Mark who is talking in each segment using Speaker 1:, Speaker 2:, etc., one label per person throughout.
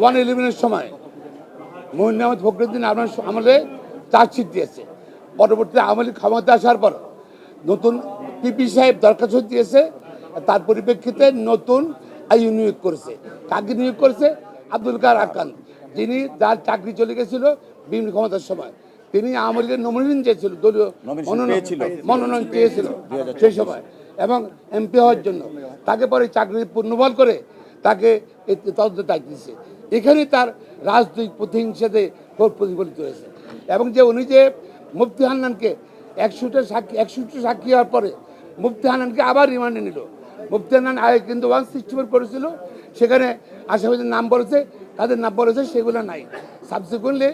Speaker 1: One ইলেভেনের সময়। মোহিন আহমদ ফখরুদ্দিন আপনার আমলে চার্জশিট দিয়েছে। পরবর্তীতে আওয়ামী লীগ ক্ষমতা আসার পর নতুন পিপি সাহেব দরখাস্ত দিয়েছে। তার পরিপ্রেক্ষিতে নতুন আইন নিয়োগ করেছে। কাকে নিয়োগ করেছে? আব্দুল কার আকান যিনি যার চাকরি চলে গেছিল বিভিন্ন ক্ষমতার সময়। তিনি আওয়ামী লীগের নমিনেশন চেয়েছিল দলীয় মনোনয়ন চেয়েছিল সেই সময় এবং এমপি হওয়ার জন্য। তাকে পরে চাকরি পূর্ণবল করে তাকে তদন্ত দায়িত্ব দিচ্ছে এখানে তার রাজনৈতিক প্রতিহিংসাতে প্রতিফলিত হয়েছে। এবং যে উনি যে মুফতি হান্নানকে একশোটা সাক্ষী একশোটা সাক্ষী হওয়ার পরে মুফতি হান্নানকে আবার রিমান্ডে নিল। মুফতি হান্নান আগে কিন্তু ওয়ান সিক্সটি ফোর করেছিল সেখানে আসামিদের নাম বলেছে, তাদের নাম বলেছে, সেগুলো নাই। সাবসিকুয়েন্টলি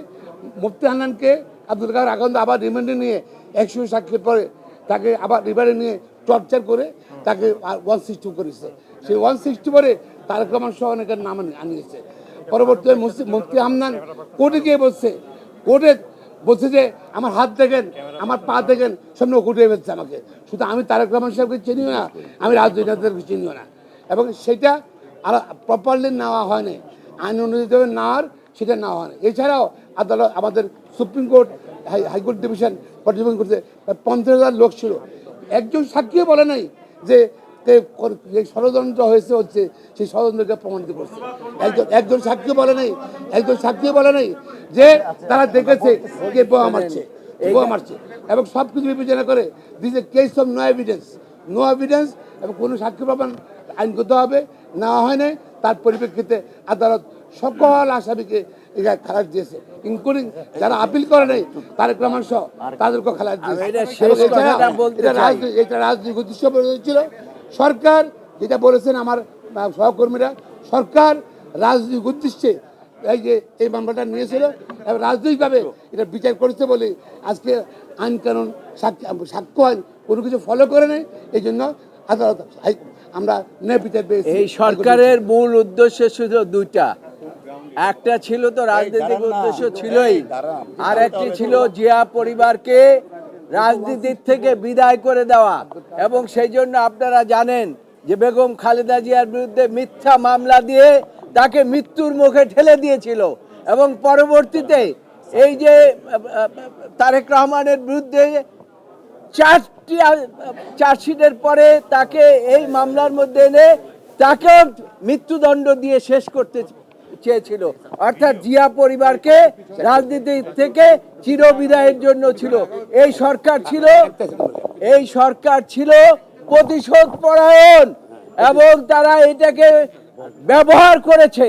Speaker 1: মুফতি হান্নানকে আব্দুল কাদের আকান্ত আবার রিমান্ডে নিয়ে একশো সাক্ষীর পরে তাকে আবার রিমান্ডে নিয়ে টর্চার করে তাকে ওয়ান সিক্সটি করেছে। সেই ওয়ান সিক্সটি পরে তারেক রহমান সহ অনেকের নাম আনিয়েছে। পরবর্তীতে মুফতি- মুফতি হামদান কোর্টে গিয়ে বলছে কোর্টে বলছে যে আমার হাত দেখেন আমার পা দেখেন সামনে কুটিয়ে ফেলছে আমাকে। শুধু আমি তারেক রহমান সাহেবকে চিনিও না আমি রাজনীতিকে চিনিও না। এবং সেটা আর প্রপারলি নেওয়া হয়নি আইন অনুযায়ী নেওয়ার সেটা নেওয়া হয় না এছাড়াও আদালত আমাদের supreme court high high court division পর্যবেক্ষণ করতে পঞ্চাশ হাজার লোক ছিল। একজন সাক্ষীও বলে নাই যে যে ষড়যন্ত্র হয়েছে হচ্ছে সেই ষড়যন্ত্রকে প্রমাণিত করছে। একজন একজন সাক্ষী বলে নাই একজন সাক্ষী বলে নাই যে তারা দেখেছে কে বোমা মারছে বোমা মারছে। এবং সব কিছু বিবেচনা করে this a case of no evidence no evidence এবং কোনো সাক্ষী প্রমাণ আইনগত হবে নেওয়া হয় নাই তার পরিপ্রেক্ষিতে আদালত সকল আসামিকে খালাস দিয়েছে ইনক্লুডিং যারা আপিল করে নাই তারেক রহমান সহ তাদেরকেও খালাস দিয়েছে।
Speaker 2: এটা।
Speaker 1: রাজনীতি- এটা রাজনৈতিক উদ্দেশ্য ছিল সরকার যেটা বলেছেন আমার সহকর্মীরা সরকার রাজনৈতিক উদ্দেশ্যে এই যে এই মামলাটা নিয়েছিল এবং রাজনৈতিকভাবে এটা বিচার করেছে বলে আজকে আইন কানুন সাক্ষ্য সাক্ষ্য আইন কোনো কিছু ফলো করে নেই এই জন্য আদালত আমরা ন্যায় বিচার পেয়েছি।
Speaker 2: এই সরকারের মূল উদ্দেশ্য শুধু দুইটা। একটা ছিল তো রাজনৈতিক উদ্দেশ্য ছিলই আর একটি ছিল জিয়া পরিবারকে রাজনীতির থেকে বিদায় করে দেওয়া। এবং সেই জন্য আপনারা জানেন যে বেগম খালেদা জিয়ার বিরুদ্ধে মিথ্যা মামলা দিয়ে তাকে মৃত্যুর মুখে ঠেলে দিয়েছিল। এবং পরবর্তীতে এই যে তারেক রহমানের বিরুদ্ধে চারটি চার্জশিটের পরে তাকে এই মামলার মধ্যে এনে তাকে মৃত্যুদণ্ড দিয়ে শেষ করতে চেয়েছিল। অর্থাৎ জিয়া পরিবারকে রাজনীতি থেকে চিরবিদায়ের জন্য ছিল। এই সরকার ছিল এই সরকার ছিল প্রতিশোধ পরায়ণ এবং তারা এটাকে ব্যবহার করেছে।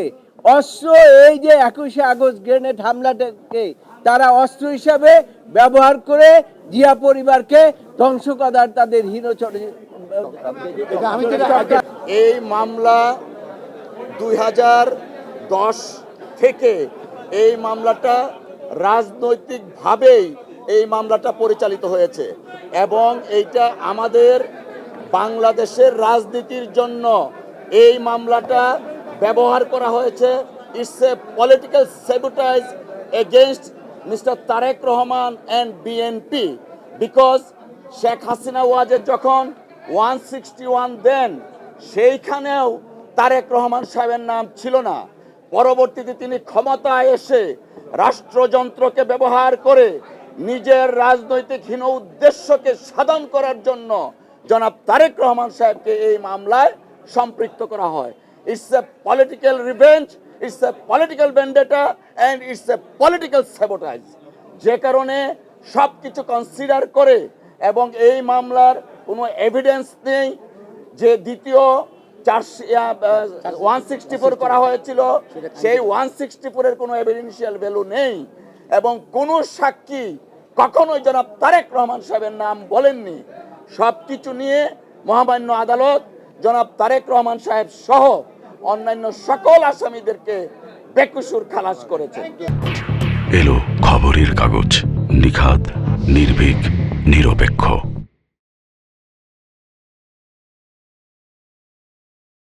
Speaker 2: অস্ত্র এই যে একুশে আগস্ট গ্রেনেড হামলাটাকে তারা অস্ত্র হিসাবে ব্যবহার করে জিয়া পরিবারকে ধ্বংস করার তাদের হীনচরে
Speaker 3: এই মামলা দুই হাজার দশ থেকে এই মামলাটা রাজনৈতিকভাবেই এই মামলাটা পরিচালিত হয়েছে। এবং এইটা আমাদের বাংলাদেশের রাজনীতির জন্য এই মামলাটা ব্যবহার করা হয়েছে। It's a political sabotage against mister Tarek Rahman and BNP because Sheikh Hasina ওয়াজের যখন ওয়ান সিক্সটি ওয়ান দেন সেইখানেও তারেক রহমান সাহেবের নাম ছিল না। পরবর্তীতে তিনি ক্ষমতায় এসে রাষ্ট্রযন্ত্রকে ব্যবহার করে নিজের রাজনৈতিক হীন উদ্দেশ্যকে সাধন করার জন্য জনাব তারেক রহমান সাহেবকে এই মামলায় সম্পৃক্ত করা হয়। It's a political revenge it's a political vendetta and it's a political sabotage যে কারণে সব কিছু কনসিডার করে এবং এই মামলার কোনো এভিডেন্স নেই যে দ্বিতীয় চারশো ওয়ান সিক্সটি ফোর করা হয়েছিল। সেই ওয়ান সিক্সটি ফোরের কোনো এভিডেন্সিয়াল ভ্যালু নেই। এবং কোনো সাক্ষী কখনোই জনাব তারেক রহমান সাহেবের নাম বলেননি। সব কিছু নিয়ে মহামান্য আদালত জনাব তারেক রহমান সাহেব সহ অন্যান্য সকল আসামিদেরকে বেকুসুর খালাস করেছে।
Speaker 4: এলো খবরের কাগজ নিখাদ নির্ভীক নিরপেক্ষ।